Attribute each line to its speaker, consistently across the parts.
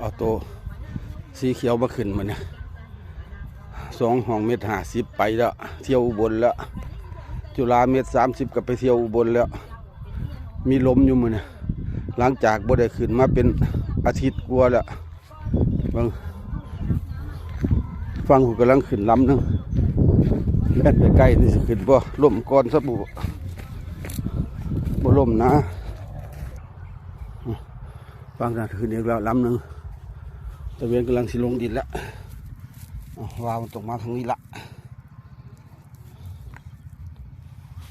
Speaker 1: เอาตัวสีเขียวมาขึ้นมาเนี่ยสองห้องเมตรห้าสิบไปแล้วเที่ยวอุบลแล้ว จุฬาเมตรสามสิบก็ไปเที่ยวอุบลแล้ว มีลมอยู่มือเนี่ยหลังจากบ่ได้ขึ้นมาเป็นอาทิตย์กว่าแล้วบางฟังหูกำลังขึ้นลำหนึงแล่นไปใกล้นี่สขึ้นบ่ล่มก่อนสบู่บ่ล่มนะฟังกันขึ้นอีกแล้วลำหนึง ตะเวนกำลังสิลงดินแล้วาววาวมันตกมาทางนี้ละ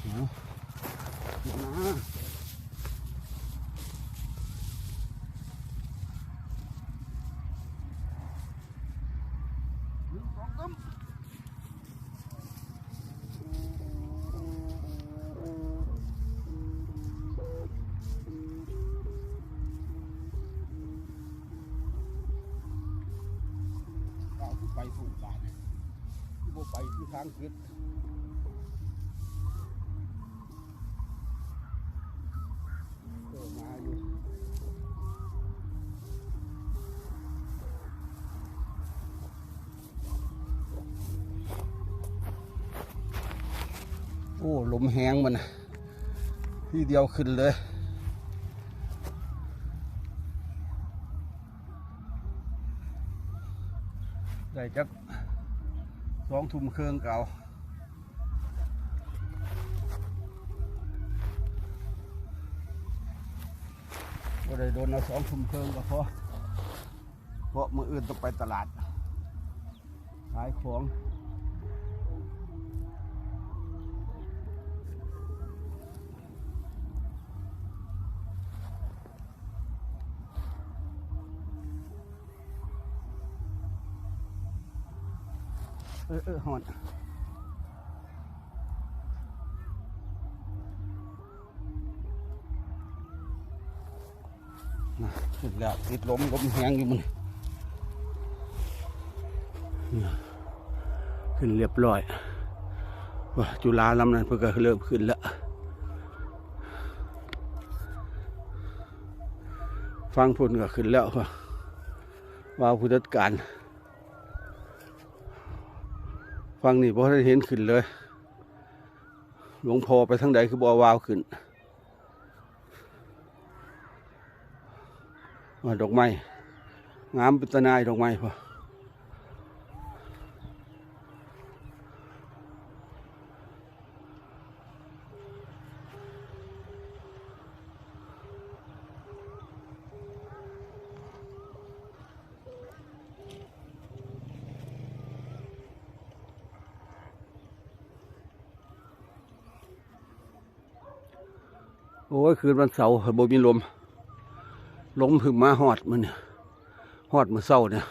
Speaker 1: นะ บาทที่บ่ไปที่ทางขึ้นเออมาอยู่โอ้ลมแห้งมันที่เดียวขึ้นเลย ได้จักสองทุ่มเครื่องเก่าก็ได้โดนเอาสองทุ่มเครื่องก็พอเพราะมืออื่นต้องไปตลาด ขายของ เออเออหอนนะขึ้นแล้วติดลมลมแห้งอยู่มันขึ้นเรียบร้อยว่าจุฬาลำนั้นเพิ่งก็เริ่มขึ้นแล้วฟังพุ่นก็ขึ้นแล้วว่าว่าวผู้จัดการ ฟังนี่พอได้เห็นขึ้นเลย หลวงพ่อไปทางใดคือบ่เอาวาวขึ้นดอกไม้งามเป็นตนายดอกไม้พอ โอ้ยคืนวันเสาร์บ่มีลม ลมถึงมาหอดมันเนี่ยหอดมือเศร้าเนี่ย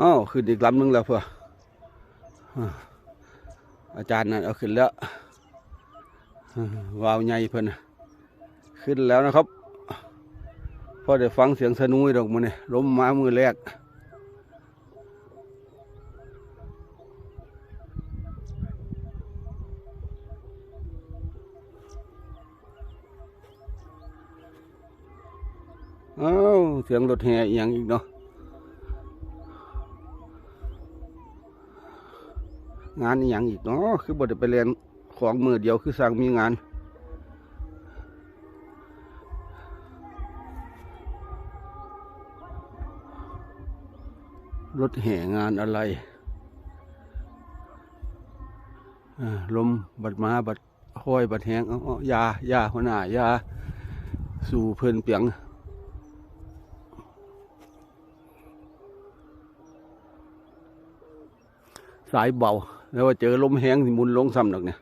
Speaker 1: อ้าวขึ้นอีกลำหนึงแล้วเพื่ออาจารย์นั่นเอาขึ้นแล้ววาวใหญ่เพิ่นนะ ขึ้นแล้วนะครับพอได้ฟังเสียงสนุยดอกมันเนี่ยล้มมามือแรกอ้าเสียงรถแห่อย่างอีกเนาะงานอหย่างอีกเนาะคือบ่ได้ไปเรียนของมือเดียวคือสั่งมีงาน รถแห่งานอะไรลมบัดมาบัดห้อยบัดแหงเอายายาหัวหน้ายาสู่เพลินเปียงสายเบา แล้วว่าเจอลมแห้งมุนลงซ้ำดอกเนี่ย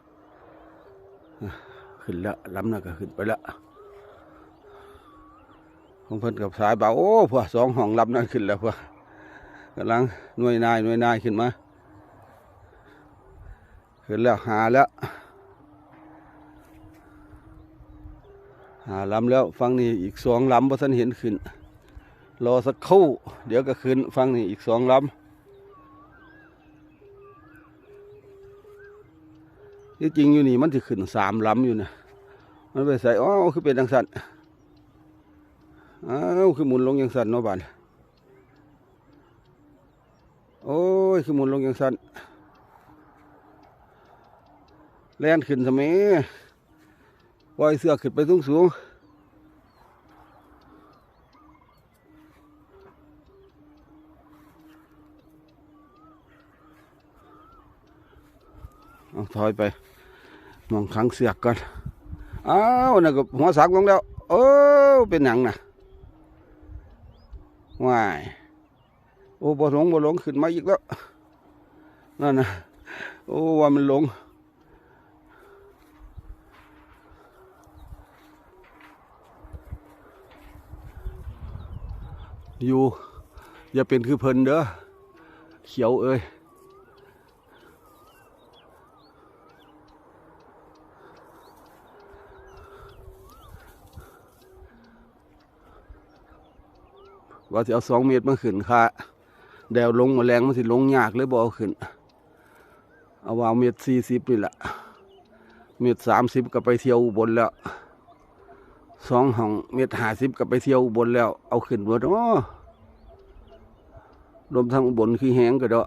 Speaker 1: ขึ้นแล้วลำน่ะก็ขึ้นไปล้วของเพิ่นกับสายเบาโอ้พวสองห้องลำนั่นขึ้นแล้วพว กำลังหน่วยนายหน่วยนายขึ้นมาขึ้นแล้วหาแล้วหาลำแล้วฟังนี่อีกสองลำพอท่านเห็นขึ้น รอสักครู่เดี๋ยวก็ขึ้นฟังนี่อีกสองลำที่จริงอยู่นี่มันจะขึ้นสามลำอยู่นะมันไปใส่อ๋อคือเป็นดังสันอ้าวคือหมุนลงยังสันเนาะบ้าน โอ้ยคือหมุนลงยังสันแล่นขึ้นสมัยปล่อยเสือขึ้นไปสูงสูงเอาถอยไป มองขังเสือกก่อนอ้าวนะก็หัวสักลงแล้ว โอ้ เป็นหนังนะว้าย โอ้บ่หลงบ่หลงขึ้นมาอีกแล้วนั่นนะโอ้ว่ามันหลงอยู่อย่าเป็นคือเพลินเด้อเขียวเอ้ยว่าจะเอาสองเมตรมาขึ้นค่ะ แดวลงมาแรงมันสิลงยากเลยบ่เอาขึ้น เอาวางเมตรสี่สิบนี่แหละ เมตรสามสิบก็ไปเที่ยวบนแล้วสองห้องเมตรห้าสิบก็ไปเที่ยวบนแล้ว เอาขึ้นบนอ๋อลมทั้งบนคือแห้งก็เด้อ